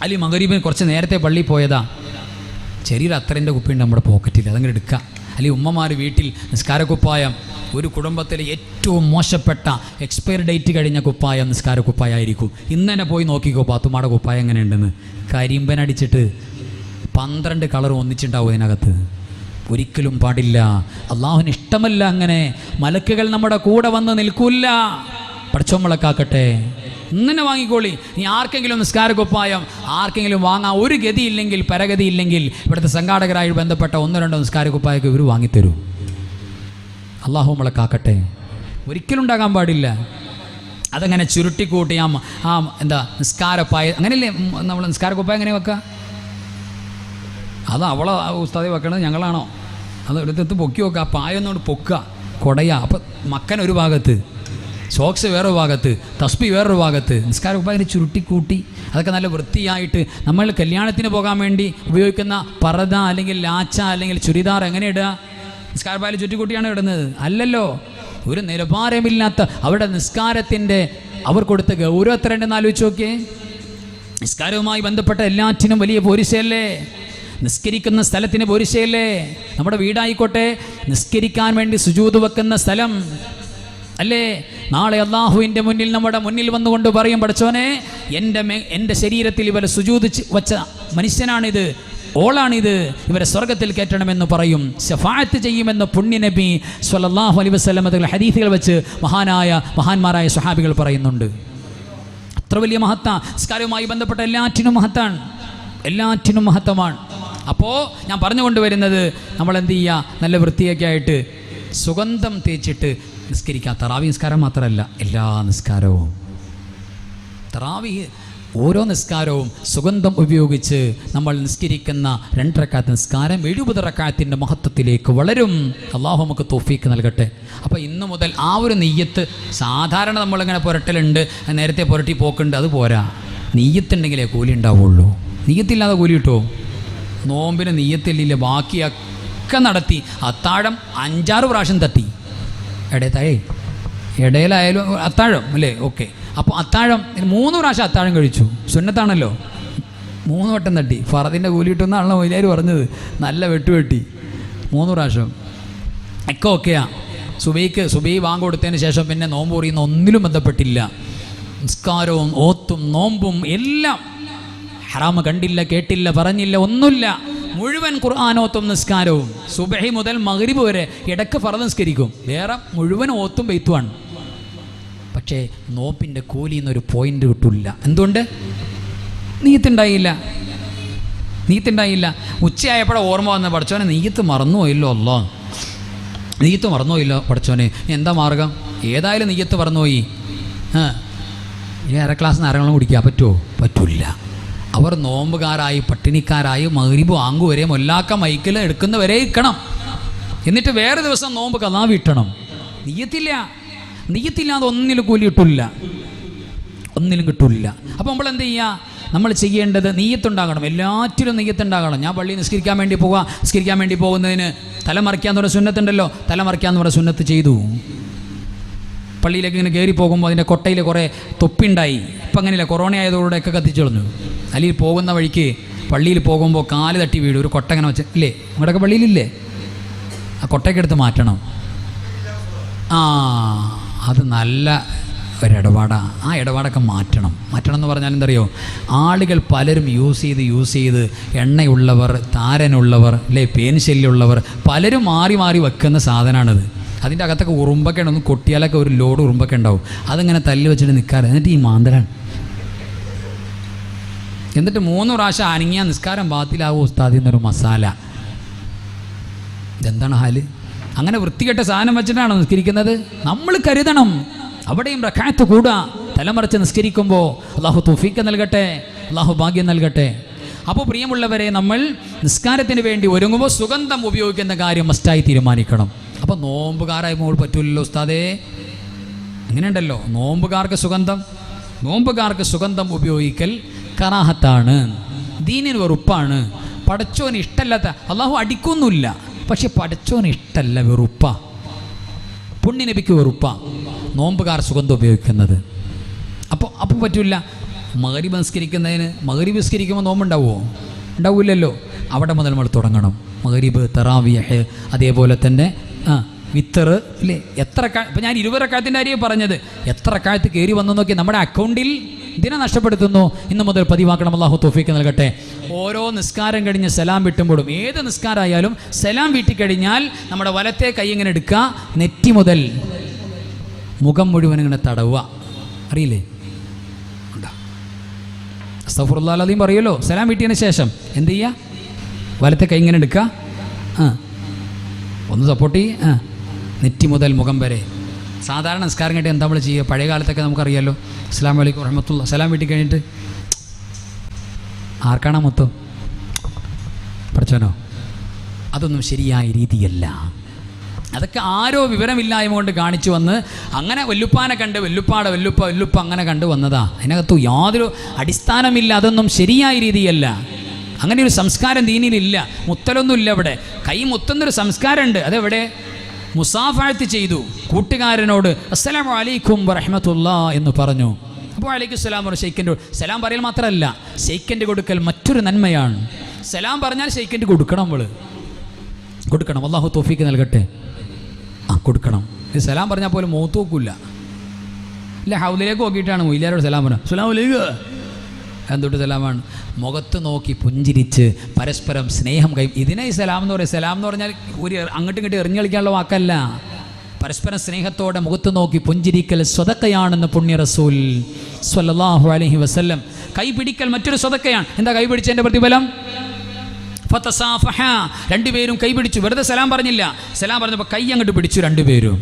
അലി മകരീബിന് കുറച്ച് നേരത്തെ പള്ളി പോയതാ. ചെറിയൊരു അത്തറിന്റെ കുപ്പിയുണ്ട് നമ്മുടെ പോക്കറ്റിൽ അതങ്ങനെ എടുക്കുക. അല്ലെങ്കിൽ ഉമ്മമാർ വീട്ടിൽ നിസ്കാരക്കുപ്പായം ഒരു കുടുംബത്തിലെ ഏറ്റവും മോശപ്പെട്ട എക്സ്പയർ ഡേറ്റ് കഴിഞ്ഞ കുപ്പായം നിസ്കാര കുപ്പായമായിരിക്കും. ഇന്ന് തന്നെ പോയി നോക്കിക്കോ പാത്തുമാടെ കുപ്പായം എങ്ങനെയുണ്ടെന്ന്. കരിമ്പനടിച്ചിട്ട് പന്ത്രണ്ട് കളർ ഒന്നിച്ചുണ്ടാവും അതിനകത്ത്. ഒരിക്കലും പാടില്ല. അള്ളാഹുവിന് ഇഷ്ടമല്ല അങ്ങനെ. മലക്കുകൾ നമ്മുടെ കൂടെ വന്ന് നിൽക്കൂല്ല പഠിച്ചോമ്പളക്കാക്കട്ടെ ഇങ്ങനെ വാങ്ങിക്കോളി. നീ ആർക്കെങ്കിലും നിസ്കാരക്കുപ്പായം ആർക്കെങ്കിലും വാങ്ങാൻ ഒരു ഗതിയില്ലെങ്കിൽ പരഗതിയില്ലെങ്കിൽ ഇവിടുത്തെ സംഘാടകരായി ബന്ധപ്പെട്ട ഒന്നോ രണ്ടോ നിസ്കാരക്കുപ്പായൊക്കെ ഇവർ വാങ്ങിത്തരൂ. അള്ളാഹു നമ്മളെ കാക്കട്ടെ ഒരിക്കലും ഉണ്ടാകാൻ പാടില്ല. അതങ്ങനെ ചുരുട്ടിക്കൂട്ടി ആ ആ എന്താ നിസ്കാരപ്പായ അങ്ങനെയല്ലേ നമ്മൾ നിസ്കാരക്കുപ്പായ എങ്ങനെ വെക്കുക അത് അവളെ ഉസ്താദി വെക്കണത് ഞങ്ങളാണോ? അത് എടുത്തെടുത്ത് പൊക്കി വെക്കുക ആ പായൊന്നുകൊണ്ട് പൊക്കുക. കൊടയ. അപ്പം മക്കൻ ഒരു ഭാഗത്ത്. സോക്സ് വേറൊരു ഭാഗത്ത് തസ്ബി വേറൊരു ഭാഗത്ത്. നിസ്കാര ഉപായം ചുരുട്ടി കൂട്ടി അതൊക്കെ നല്ല വൃത്തിയായിട്ട് നമ്മൾ കല്യാണത്തിന് പോകാൻ വേണ്ടി ഉപയോഗിക്കുന്ന പറത അല്ലെങ്കിൽ ലാച്ച അല്ലെങ്കിൽ ചുരിദാർ എങ്ങനെ ഇടുക? നിസ്കാര ഉപായം ചുറ്റിക്കൂട്ടിയാണ് ഇടുന്നത്. അല്ലല്ലോ. ഒരു നിലവാരമില്ലാത്ത അവരുടെ നിസ്കാരത്തിന്റെ അവർ കൊടുത്ത ഗൗരവം എത്ര ഉണ്ടെന്ന് ആലോചിച്ച് നോക്കിയേ. നിസ്കാരവുമായി ബന്ധപ്പെട്ട എല്ലാറ്റിനും വലിയ പോരിശയല്ലേ? നിസ്കരിക്കുന്ന സ്ഥലത്തിന് പോരിശയല്ലേ? നമ്മുടെ വീടായിക്കോട്ടെ. നിസ്കരിക്കാൻ വേണ്ടി സുജൂത് വെക്കുന്ന സ്ഥലം. അല്ലേ? നാളെ അള്ളാഹുവിന്റെ മുന്നിൽ നമ്മുടെ മുന്നിൽ വന്നുകൊണ്ട് പറയും പഠിച്ചോനെ എന്റെ എന്റെ ശരീരത്തിൽ ഇവരെ സുജൂതിച്ച് വച്ച മനുഷ്യനാണിത്. ഓളാണിത്. ഇവരെ സ്വർഗത്തിൽ കയറ്റണമെന്ന് പറയും. ഷഫായത്ത് ചെയ്യുമെന്ന് പുണ്യനബി സ്വല്ലല്ലാഹു അലൈഹി വസ്ലമത ഹരീഥികൾ വെച്ച് മഹാനായ മഹാന്മാരായ സുഹാബികൾ പറയുന്നുണ്ട്. അത്ര വലിയ മഹത്ത. സംസ്കാരവുമായി ബന്ധപ്പെട്ട എല്ലാറ്റിനും മഹത്താണ്. എല്ലാറ്റിനും മഹത്വമാണ്. അപ്പോൾ ഞാൻ പറഞ്ഞുകൊണ്ട് വരുന്നത് നമ്മൾ എന്ത് ചെയ്യുക? നല്ല വൃത്തിയൊക്കെ ആയിട്ട് സുഗന്ധം തേച്ചിട്ട് നിസ്കരിക്കുക തറാവി നിസ്കാരം മാത്രമല്ല എല്ലാ നിസ്കാരവും. തറാവി ഓരോ നിസ്കാരവും സുഗന്ധം ഉപയോഗിച്ച് നമ്മൾ നിസ്കരിക്കുന്ന രണ്ടരക്കാത്ത നിസ്കാരം എഴുപത് റക്കാത്തിന്റെ മഹത്വത്തിലേക്ക് വളരും. അള്ളാഹു നമുക്ക് തോഫീക്ക് നൽകട്ടെ. അപ്പോൾ ഇന്ന് മുതൽ ആ ഒരു നെയ്യത്ത് സാധാരണ നമ്മളിങ്ങനെ പുരട്ടലുണ്ട് നേരത്തെ പുരട്ടി പോക്കുണ്ട് അത് പോരാ. നെയ്യത്തുണ്ടെങ്കിലേ കൂലി ഉണ്ടാവുള്ളൂ. നെയ്യത്തില്ലാതെ കൂലി കിട്ടുമോ നോമ്പിന് നെയ്യത്തില്ലേ ബാക്കിയൊക്കെ നടത്തി അത്താഴം അഞ്ചാറ് പ്രാവശ്യം തട്ടി. ഇടയത്തായേ. ഇടയിലായാലും അത്താഴം അല്ലേ? ഓക്കെ. അപ്പോൾ അത്താഴം മൂന്ന് പ്രാവശ്യം അത്താഴം കഴിച്ചു. സുന്നത്താണല്ലോ. മൂന്ന് വട്ടം തട്ടി. ഫറദിന്റെ കൂലി കിട്ടുമെന്നാണല്ലോ മൊയിലാർ പറഞ്ഞത്. നല്ല വെട്ടുവെട്ടി മൂന്ന് പ്രാവശ്യം. ഒക്കെ ഓക്കെയാ. സുബൈക്ക് സുബൈ വാങ്ങ് കൊടുത്തതിന് ശേഷം പിന്നെ നോമ്പ് പറയുന്ന ഒന്നിലും ബന്ധപ്പെട്ടില്ല. നിസ്കാരവും ഓത്തും നോമ്പും എല്ലാം ഹറാമ് കണ്ടില്ല കേട്ടില്ല പറഞ്ഞില്ല ഒന്നുമില്ല. മുഴുവൻ ഖുർആാനോത്തും നിസ്കാരവും. സുബഹി മുതൽ മഗ്രിബ് വരെ ഇടയ്ക്ക് ഫറ നിസ്കരിക്കും. വേറെ മുഴുവൻ ഓത്തും ബെയ്ത്തുമാണ് പക്ഷേ നോപ്പിന്റെ കൂലി എന്നൊരു പോയിന്റ് കിട്ടില്ല. എന്തുകൊണ്ട് നീയത്തുണ്ടായില്ല. നീയത്തുണ്ടായില്ല. ഉച്ചയായപ്പോഴെ ഓർമ്മ വന്ന പഠിച്ചോനെ നീയത്ത് മറന്നുപോയില്ലോ അല്ലോ നീയത്ത് മറന്നുപോയില്ലോ പഠിച്ചോനെ ഇനി എന്താ മാർഗം? ഏതായാലും നീയത്ത് മറന്നുപോയി. ആ. ഈ അര ക്ലാസ് നാരങ്ങളും കുടിക്കാൻ പറ്റുമോ പറ്റില്ല. അവർ നോമ്പുകാരായി പട്ടിണിക്കാരായി മകരിബ് വാങ്ങുവരെ മൊല്ലാക്ക മൈക്കിൽ എടുക്കുന്നവരെ ഇരിക്കണം. എന്നിട്ട് വേറെ ദിവസം നോമ്പ് കഥാ വീട്ടണം. നീയത്തില്ല. നീയത്തില്ലാതെ ഒന്നിലും കൂലി കിട്ടില്ല ഒന്നിലും കിട്ടില്ല. അപ്പോൾ നമ്മൾ എന്ത് ചെയ്യുക നമ്മൾ ചെയ്യേണ്ടത് നെയ്യത്തുണ്ടാകണം എല്ലാറ്റിലും നെയ്യത്തുണ്ടാകണം ഞാൻ പള്ളി നിസ്കരിക്കാൻ വേണ്ടി പോവുക നിസ്കരിക്കാൻ വേണ്ടി പോകുന്നതിന് തലമറിക്കാൻ തുടങ്ങിയ സുന്നത്തുണ്ടല്ലോ. തലമറിക്കാൻ തുടങ്ങിയ സുന്നത്ത് ചെയ്തു. പള്ളിയിലേക്ക് ഇങ്ങനെ കയറി പോകുമ്പോൾ അതിന്റെ കൊട്ടയിൽ കുറേ തൊപ്പിണ്ടായി ഇപ്പം അങ്ങനെയില്ല കൊറോണ ആയതോടെയൊക്കെ കത്തിച്ചു കളഞ്ഞു. അല്ലെങ്കിൽ പോകുന്ന വഴിക്ക് പള്ളിയിൽ പോകുമ്പോൾ കാൽ തട്ടി വീട് ഒരു കൊട്ട ഇങ്ങനെ വെച്ച് ഇല്ലേ? നിങ്ങളുടെയൊക്കെ പള്ളിയിലില്ലേ? ആ കൊട്ടയൊക്കെ എടുത്ത് മാറ്റണം. ആ അത് നല്ല ഒരിടപാടാണ് ആ ഇടപാടൊക്കെ മാറ്റണം. മാറ്റണം എന്ന് പറഞ്ഞാൽ എന്തറിയോ ആളുകൾ പലരും യൂസ് ചെയ്ത് യൂസ് ചെയ്ത് എണ്ണയുള്ളവർ താരനുള്ളവർ അല്ലെ? പേൻശല്യമുള്ളവർ പലരും മാറി മാറി വെക്കുന്ന സാധനമാണിത്. അതിന്റെ അകത്തൊക്കെ ഉറുമ്പൊക്കെ ഒന്ന് കൊട്ടിയാലൊക്കെ ഒരു ലോഡ് ഉറുമ്പൊക്കെ ഉണ്ടാവും. അതങ്ങനെ തല്ലി വെച്ചിട്ട് നിൽക്കാറ് എന്നിട്ട് ഈ മാന്തലാണ്. എന്നിട്ട് മൂന്ന് പ്രാവശ്യം അനങ്ങിയ നിസ്കാരം ബാത്തിലാവും ഉസ്താദി എന്നൊരു മസാല. ഇതെന്താണ് ഹാൽ? അങ്ങനെ വൃത്തികെട്ട സാധനം വെച്ചിട്ടാണോ നിസ്കരിക്കുന്നത്? നമ്മൾ കരുതണം. അവിടെയും റഖാത്ത് കൂടാ. തലമറച്ച് നിസ്കരിക്കുമ്പോൾ അള്ളാഹു തുഫീക്ക് നൽകട്ടെ അള്ളാഹു ഭാഗ്യം നൽകട്ടെ. അപ്പോൾ പ്രിയമുള്ളവരെ നമ്മൾ നിസ്കാരത്തിന് വേണ്ടി ഒരുങ്ങുമ്പോൾ സുഗന്ധം ഉപയോഗിക്കുന്ന കാര്യം മസ്റ്റായി തീരുമാനിക്കണം. അപ്പോൾ നോമ്പുകാരായി മോൾ പറ്റൂലല്ലോ ഉസ്താദേ. അങ്ങനെയുണ്ടല്ലോ. നോമ്പുകാർക്ക് സുഗന്ധം നോമ്പുകാർക്ക് സുഗന്ധം ഉപയോഗിക്കൽ കറാഹത്താണ്. ദീനിന് വെറുപ്പാണ്. പടച്ചോന് ഇഷ്ടമല്ലാത്ത അള്ളാഹു അടിക്കൊന്നുമില്ല. പക്ഷെ പടച്ചോന് ഇഷ്ടമല്ല വെറുപ്പ. പുണ്യനബിക്ക് വെറുപ്പ. നോമ്പുകാർ സുഗന്ധം ഉപയോഗിക്കുന്നത്. അപ്പോൾ അപ്പോൾ പറ്റില്ല മകരി നിസ്കരിക്കുന്നതിന് മകരി നിസ്കരിക്കുമ്പോൾ നോമ്പുണ്ടാവുമോ ഉണ്ടാവില്ലല്ലോ അവിടെ മുതൽ നമ്മൾ തുടങ്ങണം. മകരീബ് തെറാവിയഹ് അതേപോലെ തന്നെ ആ വിത്തർ ഇല്ലേ എത്ര ഇപ്പം ഞാൻ ഇരുപതക്കാലത്തിന്റെ കാര്യം പറഞ്ഞത്. എത്ര കാലത്ത് കയറി വന്നു നോക്കി നമ്മുടെ അക്കൗണ്ടിൽ ഇതിനെ നഷ്ടപ്പെടുത്തുന്നു. ഇന്ന് മുതൽ പതിവാക്കണം. അള്ളാഹു തോഫിക്ക് നൽകട്ടെ. ഓരോ നിസ്കാരം കഴിഞ്ഞ് സലാം വിട്ടുമ്പോഴും ഏത് നിസ്കാരമായാലും സലാം വീട്ടിക്കഴിഞ്ഞാൽ നമ്മുടെ വലത്തെ കൈ ഇങ്ങനെ എടുക്കുക? നെറ്റി മുതൽ മുഖം മുഴുവൻ ഇങ്ങനെ തടവുക. അറിയില്ലേ? അസ്തഫുറുല്ലാലതീം പറയുമല്ലോ സലാം വീട്ടിയതിന് ശേഷം എന്ത് ചെയ്യുക? വലത്തെ കൈ ഇങ്ങനെ എടുക്കുക? ആ ഒന്ന് സപ്പോർട്ട് ചെയ്യ്. ആ നെറ്റി മുതൽ മുഖം വരെ. സാധാരണ നിസ്കാരം കഴിഞ്ഞിട്ട് എന്താ നമ്മൾ ചെയ്യുക? പഴയ കാലത്തൊക്കെ നമുക്കറിയാമല്ലോ അസ്ലാം വലൈക്കും വറഹമത്തുള്ള സലാം വീട്ടിൽ കഴിഞ്ഞിട്ട് ആർക്കാണോ മൊത്തം? പഠിച്ചോനോ അതൊന്നും ശരിയായ രീതിയല്ല. അതൊക്കെ ആരോ വിവരമില്ലായ്മ കൊണ്ട് കാണിച്ചു വന്ന് അങ്ങനെ വെല്ലുപ്പാനെ കണ്ട് വല്ലുപ്പാടെ വെല്ലുപ്പ വെല്ലുപ്പ അങ്ങനെ കണ്ടു വന്നതാ. അതിനകത്ത് യാതൊരു അടിസ്ഥാനമില്ല. അതൊന്നും ശരിയായ രീതിയല്ല. അങ്ങനെ ഒരു സംസ്കാരം ദീനിലില്ല. മുത്തലൊന്നുമില്ല അവിടെ. കൈ മുത്തുന്നൊരു സംസ്കാരമുണ്ട്. അതെവിടെ? മുസാഫാഴ്ത്ത് ചെയ്തു. കൂട്ടുകാരനോട് അസ്സലാം വലൈക്കും വറഹമത്തുള്ള എന്ന് പറഞ്ഞു. അപ്പോൾ അലൈക്കും സലാം പറഞ്ഞു ഷെയ്ക്കന്റെ സലാം പറയൽ മാത്രമല്ല ഷെയ്ക്കന്റെ കൊടുക്കൽ മറ്റൊരു നന്മയാണ്. സലാം പറഞ്ഞാൽ ഷെയ്ക്കന്റെ കൊടുക്കണം നമ്മൾ കൊടുക്കണം. അള്ളാഹു തോഫിക്ക് നൽകട്ടെ. ആ കൊടുക്കണം. ഇത് സലാം പറഞ്ഞാൽ പോലും മൂത്ത് നോക്കില്ല ഇല്ല ഹൗദിലേക്ക് നോക്കിയിട്ടാണ് മൊയിലാരോട് സലാം പറഞ്ഞു സലാം അലൈക്ക്. എന്തൊട്ട് സലാമാണ്? മുഖത്ത് നോക്കി പുഞ്ചിരിച്ച് പരസ്പരം സ്നേഹം കൈ ഇതിനെ ഈ സലാം എന്ന് പറയും. സലാം എന്ന് പറഞ്ഞാൽ ഒരു അങ്ങോട്ടും ഇങ്ങോട്ടും എറിഞ്ഞു കളിക്കാനുള്ള വാക്കല്ല. പരസ്പരം സ്നേഹത്തോടെ മുഖത്ത് നോക്കി പുഞ്ചിരിക്കൽ സ്വതക്കയാണെന്ന് പുണ്യ റസൂൽ സ്വല്ലാഹു അലഹി വസല്ലം. കൈ പിടിക്കൽ മറ്റൊരു സ്വതക്കയാണ്. എന്താ കൈ പിടിച്ചതിന്റെ പ്രതിഫലം? രണ്ടുപേരും കൈ പിടിച്ചു. വെറുതെ സലാം പറഞ്ഞില്ല. സലാം പറഞ്ഞപ്പോൾ കൈ അങ്ങോട്ട് പിടിച്ചു രണ്ടുപേരും.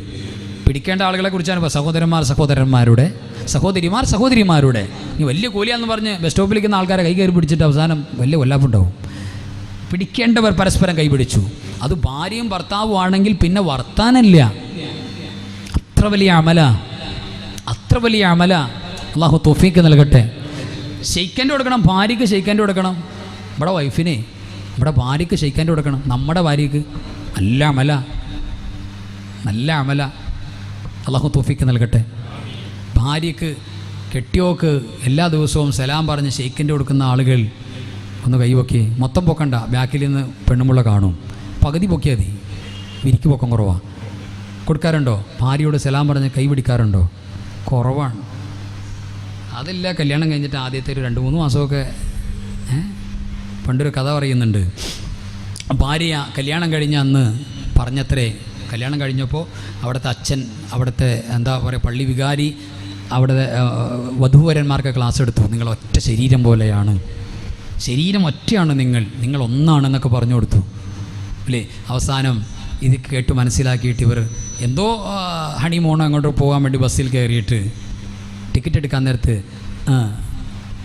പിടിക്കേണ്ട ആളുകളെ കുറിച്ചാണ് ഇപ്പോൾ സഹോദരന്മാർ സഹോദരന്മാരുടെ സഹോദരിമാർ സഹോദരിമാരുടെ. ഇനി വലിയ കൂലിയാന്ന് പറഞ്ഞ് ബസ് സ്റ്റോപ്പിൽ നിൽക്കുന്ന ആൾക്കാരെ കൈ കയറി പിടിച്ചിട്ട് അവസാനം വലിയ കൊല്ലാപ്പുണ്ടാവും. പിടിക്കേണ്ടവർ പരസ്പരം കൈപിടിച്ചു അത് ഭാര്യയും ഭർത്താവും ആണെങ്കിൽ പിന്നെ വർത്താനല്ല. അത്ര വലിയ അമല. അത്ര വലിയ അമല. അള്ളാഹു തൊഫീക്ക് നൽകട്ടെ. ഷെയ്ക്കന്റെ കൊടുക്കണം ഭാര്യയ്ക്ക് ഷെയ്ക്കന്റെ കൊടുക്കണം. ഇവിടെ വൈഫിനെ ഇവിടെ ഭാര്യയ്ക്ക് ഷെയ്ക്കന്റെ കൊടുക്കണം. നമ്മുടെ ഭാര്യയ്ക്ക് നല്ല അമല. നല്ല അമല. അള്ളാഹു തോഫിക്ക് നൽകട്ടെ. ഭാര്യയ്ക്ക് കെട്ടിയോക്ക് എല്ലാ ദിവസവും സലാം പറഞ്ഞ് ഷെയ്ക്കിന്റെ കൊടുക്കുന്ന ആളുകൾ ഒന്ന് കൈവക്കി മൊത്തം പൊക്കണ്ട ബാക്കിൽ നിന്ന് പെണ്ണുമുള്ള കാണും. പകുതി പൊക്കിയാൽ മതി. വിരിക്ക് പൊക്കം കുറവാണ് കൊടുക്കാറുണ്ടോ? ഭാര്യയോട് സലാം പറഞ്ഞ് കൈ പിടിക്കാറുണ്ടോ? കുറവാണ്. അതില്ല കല്യാണം കഴിഞ്ഞിട്ട് ആദ്യത്തെ ഒരു രണ്ട് മൂന്ന് മാസമൊക്കെ? പണ്ടൊരു കഥ പറയുന്നുണ്ട്. ഭാര്യ കല്യാണം കഴിഞ്ഞ അന്ന് പറഞ്ഞത്രേ കല്യാണം കഴിഞ്ഞപ്പോൾ അവിടുത്തെ അച്ഛൻ അവിടുത്തെ എന്താ പറയുക പള്ളി വികാരി അവിടുത്തെ ആ, വധൂവരന്മാർക്ക് ക്ലാസ് എടുത്തു. നിങ്ങൾ ഒറ്റ ശരീരം പോലെയാണ്. ശരീരം ഒറ്റയാണ് നിങ്ങൾ. നിങ്ങൾ ഒന്നാണെന്നൊക്കെ പറഞ്ഞു കൊടുത്തു. അല്ലേ? അവസാനം ഇത് കേട്ട് മനസ്സിലാക്കിയിട്ട് ഇവർ എന്തോ ഹണിമൂൺ അങ്ങോട്ട് പോകാൻ വേണ്ടി ബസ്സിൽ കയറിയിട്ട് ടിക്കറ്റ് എടുക്കാൻ നേരത്ത്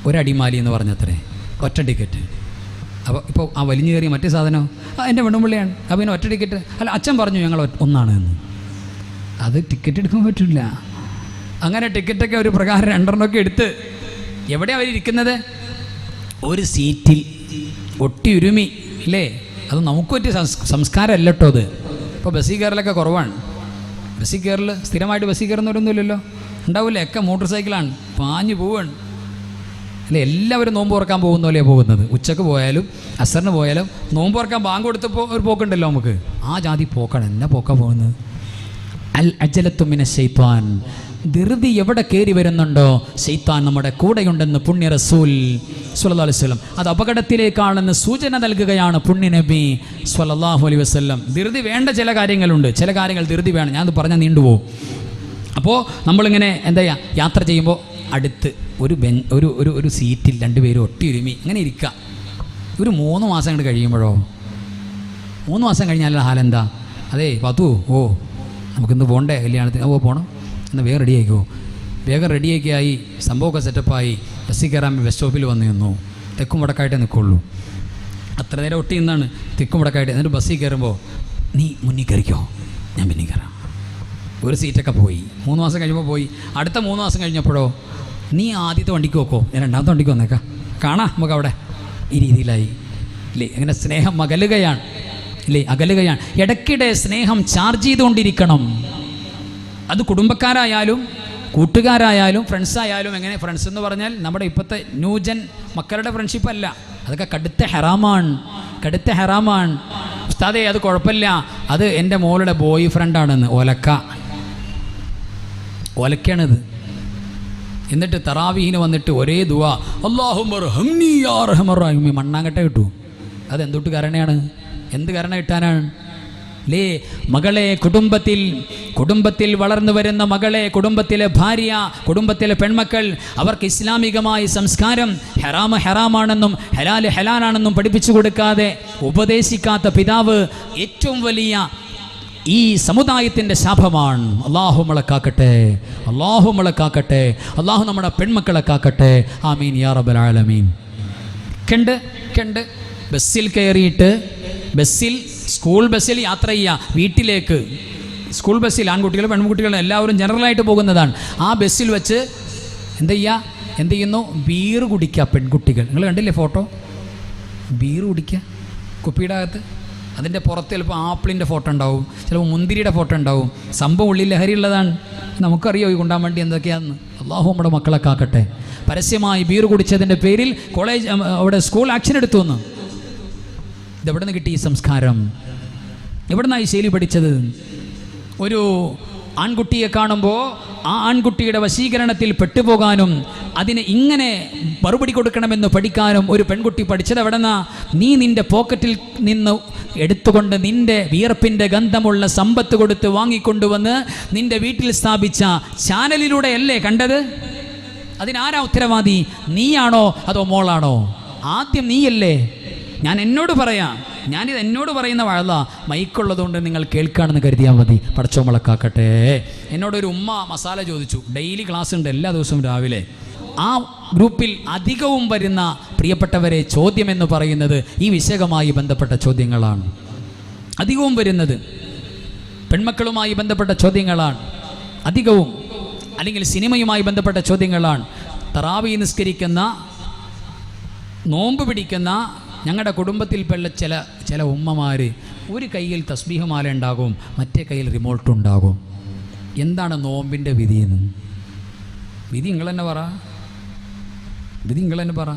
ഒരടിമാലി എന്ന് പറഞ്ഞത്രേ ഒറ്റ ടിക്കറ്റ് അപ്പോൾ ഇപ്പോൾ ആ വലിഞ്ഞു കയറിയ മറ്റേ സാധനം? ആ എന്റെ പെണ്ണുമ്പിള്ളിയാണ്. അപ്പോൾ പിന്നെ ഒറ്റ ടിക്കറ്റ്. അല്ല അച്ഛൻ പറഞ്ഞു ഞങ്ങൾ ഒന്നാണ് എന്ന്. അത് ടിക്കറ്റ് എടുക്കാൻ പറ്റില്ല. അങ്ങനെ ടിക്കറ്റൊക്കെ ഒരു പ്രകാരം രണ്ടെണ്ണമൊക്കെ എടുത്ത് എവിടെയാണ് അവരിയ്ക്കുന്നത് ഒരു സീറ്റിൽ ഒട്ടി ഉരുമി അല്ലേ അത് നമുക്ക് പറ്റിയ സംസ്കാരം കേട്ടോ അത്. ഇപ്പോൾ ബസ്സിൽ കയറലൊക്കെ കുറവാണ്. ബസ്സിൽ കയറൽ സ്ഥിരമായിട്ട് ബസ്സിൽ കയറുന്നവരൊന്നുമില്ലല്ലോ ഉണ്ടാവില്ല ഒക്കെ മോട്ടോർ സൈക്കിളാണ്. പാഞ്ഞു പോവാണ്. അല്ലേ എല്ലാവരും നോമ്പ് ഓർക്കാൻ പോകുന്ന പോലെയാണ് പോകുന്നത്. ഉച്ചയ്ക്ക് പോയാലും അസറിന് പോയാലും നോമ്പ് ഓർക്കാൻ ബാങ്ക് കൊടുത്തപ്പോൾ ഒരു പോക്കുണ്ടല്ലോ നമുക്ക്. ആ ജാതി പോക്കാണ്. എന്നാ പോക്കാ പോകുന്നത്? അൽ അജലത്തുമിനെ ഷെയ്ത്താൻ ധൃതി എവിടെ കയറി വരുന്നുണ്ടോ? ശൈത്താൻ നമ്മുടെ കൂടെയുണ്ടെന്ന് പുണ്യ റസൂൽ സ്വല്ലല്ലാഹു അലൈഹി വസല്ലം. അത് അപകടത്തിലേക്കാണെന്ന് സൂചന നൽകുകയാണ് പുണ്യ നബി സുലല്ലാഹു അലൈഹി വസല്ലം. ധൃതി വേണ്ട ചില കാര്യങ്ങളുണ്ട്. ചില കാര്യങ്ങൾ ധൃതി വേണം. ഞാനത് പറഞ്ഞാൽ നീണ്ടുപോകും. അപ്പോൾ നമ്മളിങ്ങനെ എന്താ യാത്ര ചെയ്യുമ്പോൾ അടുത്ത് ഒരു ബെൻ ഒരു ഒരു ഒരു സീറ്റിൽ രണ്ടുപേരും ഒട്ടിയൊരുമി. അങ്ങനെ ഇരിക്കുക ഒരു മൂന്ന് മാസം അങ്ങോട്ട് കഴിയുമ്പോഴോ? മൂന്ന് മാസം കഴിഞ്ഞാൽ ഹാലെന്താ? അതെ പത്തു ഓ നമുക്കിന്ന് പോകണ്ടേ കല്യാണത്തിന്. ഓ പോകണം എന്നാൽ വേഗം റെഡി ആയിക്കോ. വേഗം റെഡിയൊക്കെ ആയി സംഭവമൊക്കെ സെറ്റപ്പായി ബസ്സിൽ കയറാൻ ബസ് സ്റ്റോപ്പിൽ വന്നു നിന്നു. തെക്കും വടക്കായിട്ടേ നിൽക്കുള്ളൂ. അത്ര നേരം ഒട്ടി നിന്നാണ് തെക്കും വടക്കായിട്ട്. എന്നിട്ട് ബസ്സിൽ കയറുമ്പോൾ നീ മുന്നിൽ കയറിക്കോ. ഞാൻ പിന്നിൽ കയറാം. ഒരു സീറ്റൊക്കെ പോയി. മൂന്ന് മാസം കഴിയുമ്പോൾ പോയി. അടുത്ത മൂന്ന് മാസം കഴിഞ്ഞപ്പോഴോ നീ ആദ്യത്തെ വണ്ടിക്ക് വെക്കോ ഞാൻ രണ്ടാമത്തെ വണ്ടിക്ക് വന്നേക്കാം. കാണാം നമുക്ക് അവിടെ. ഈ രീതിയിലായി. ഇല്ലേ അങ്ങനെ സ്നേഹം അകലുകയാണ്. ഇല്ലേ അകലുകയാണ്. ഇടയ്ക്കിടെ സ്നേഹം ചാർജ് ചെയ്തുകൊണ്ടിരിക്കണം. അത് കുടുംബക്കാരായാലും കൂട്ടുകാരായാലും ഫ്രണ്ട്സായാലും എങ്ങനെ ഫ്രണ്ട്സ് എന്ന് പറഞ്ഞാൽ നമ്മുടെ ഇപ്പോഴത്തെ ന്യൂജൻ മക്കളുടെ ഫ്രണ്ട്ഷിപ്പ് അല്ല. അതൊക്കെ കടുത്ത ഹെറാമാണ്. കടുത്ത ഹെറാമാണ്. ഉസ്താദേ അത് കുഴപ്പമില്ല. അത് എന്റെ മോളുടെ ബോയ് ഫ്രണ്ടാണെന്ന്. ഒലക്ക. ഒലക്കാണിത് എന്നിട്ട് തറാവീഹിന് വന്നിട്ട് ഒരേ ദുവ അള്ളാഹുമി മണ്ണാങ്കട്ട കിട്ടു അത് എന്തൊട്ട് കരണയാണ്? എന്ത് കരണ കിട്ടാനാണ് ലേ മകളെ കുടുംബത്തിൽ കുടുംബത്തിൽ വളർന്നു വരുന്ന മകളെ കുടുംബത്തിലെ ഭാര്യ കുടുംബത്തിലെ പെൺമക്കൾ അവർക്ക് ഇസ്ലാമികമായ സംസ്കാരം ഹെറാമ് ഹെറാമാണെന്നും ഹലാൽ ഹലാലാണെന്നും പഠിപ്പിച്ചു കൊടുക്കാതെ ഉപദേശിക്കാത്ത പിതാവ് ഏറ്റവും വലിയ ഈ സമുദായത്തിന്റെ ശാപമാണ്. അള്ളാഹു നമ്മളെ കാക്കട്ടെ. അള്ളാഹു നമ്മളെ കാക്കട്ടെ. അള്ളാഹു നമ്മുടെ പെൺമക്കളെ കാക്കട്ടെ. ആമീൻ യാ റബൽ ആലമീൻ. കണ്ട് കണ്ട്. ബസ്സിൽ കയറിയിട്ട് ബസ്സിൽ സ്കൂൾ ബസ്സിൽ യാത്ര ചെയ്യുക. വീട്ടിലേക്ക്. സ്കൂൾ ബസ്സിൽ ആൺകുട്ടികൾ പെൺകുട്ടികൾ എല്ലാവരും ജനറലായിട്ട് പോകുന്നതാണ്. ആ ബസ്സിൽ വെച്ച് എന്ത് ചെയ്യുക? എന്ത് ചെയ്യുന്നു? ബീർ കുടിക്കുക പെൺകുട്ടികൾ. നിങ്ങൾ കണ്ടില്ലേ ഫോട്ടോ? ബീർ കുടിക്കുക. കുപ്പിയുടെ അകത്ത്. അതിന്റെ പുറത്ത് ചിലപ്പോൾ ആപ്പിളിന്റെ ഫോട്ടോ ഉണ്ടാവും ചിലപ്പോൾ മുന്തിരിയുടെ ഫോട്ടോ ഉണ്ടാവും. സംഭവം ഉള്ളിൽ ലഹരി ഉള്ളതാണ്. നമുക്കറിയോ ഈ കൊണ്ടാൻ വേണ്ടി എന്തൊക്കെയാണെന്ന്? അള്ളാഹു നമ്മുടെ മക്കളെ കാക്കട്ടെ. പരസ്യമായി ബീർ കുടിച്ചതിന്റെ പേരിൽ കോളേജ് അവിടെ സ്കൂൾ ആക്ഷൻ എടുത്തു എന്ന് ഇതെവിടെ നിന്ന് കിട്ടി ഈ സംസ്കാരം? എവിടെ നിന്നാണ് ഈ ശൈലി പഠിച്ചത്? ഒരു ആൺകുട്ടിയെ കാണുമ്പോൾ ആ ആൺകുട്ടിയുടെ വശീകരണത്തിൽ പെട്ടുപോകാനും അതിന് ഇങ്ങനെ മറുപടി കൊടുക്കണമെന്ന് പഠിക്കാനും ഒരു പെൺകുട്ടി പഠിച്ചത് എവിടെന്നാ? നീ നിന്റെ പോക്കറ്റിൽ നിന്ന് എടുത്തുകൊണ്ട് നിന്റെ വിയർപ്പിന്റെ ഗന്ധമുള്ള സമ്പത്ത് കൊടുത്ത് വാങ്ങിക്കൊണ്ടുവന്ന് നിന്റെ വീട്ടിൽ സ്ഥാപിച്ച ചാനലിലൂടെയല്ലേ കണ്ടത്? അതിനാരാ ഉത്തരവാദി? നീയാണോ അതോ മോളാണോ? ആദ്യം നീയല്ലേ? ഞാൻ എന്നോട് പറയാം. ഞാനിത് എന്നോട് പറയുന്ന വഴല മൈക്കുള്ളതുകൊണ്ട് നിങ്ങൾ കേൾക്കുകയാണെന്ന് കരുതിയാൽ മതി. പടച്ചോമളക്കാക്കട്ടെ എന്നോടൊരു ഉമ്മ മസാല ചോദിച്ചു. ഡെയിലി ക്ലാസ് ഉണ്ട് എല്ലാ ദിവസവും രാവിലെ. ആ ഗ്രൂപ്പിൽ അധികവും വരുന്ന പ്രിയപ്പെട്ടവരെ ചോദ്യമെന്ന് പറയുന്നത് ഈ വിഷയവുമായി ബന്ധപ്പെട്ട ചോദ്യങ്ങളാണ്. അധികവും വരുന്നത് പെൺമക്കളുമായി ബന്ധപ്പെട്ട ചോദ്യങ്ങളാണ്. അധികവും അല്ലെങ്കിൽ സിനിമയുമായി ബന്ധപ്പെട്ട ചോദ്യങ്ങളാണ്. തറാവി നിസ്കരിക്കുന്ന നോമ്പ് പിടിക്കുന്ന ഞങ്ങളുടെ കുടുംബത്തിൽപ്പെട്ട ചില ചില ഉമ്മമാർ ഒരു കയ്യിൽ തസ്ബീഹമാല ഉണ്ടാകും മറ്റേ കയ്യിൽ റിമോട്ട് ഉണ്ടാകും. എന്താണ് നോമ്പിന്റെ വിധിയെന്ന് വിധി നിങ്ങൾ തന്നെ പറ. വിധി നിങ്ങൾ തന്നെ പറ.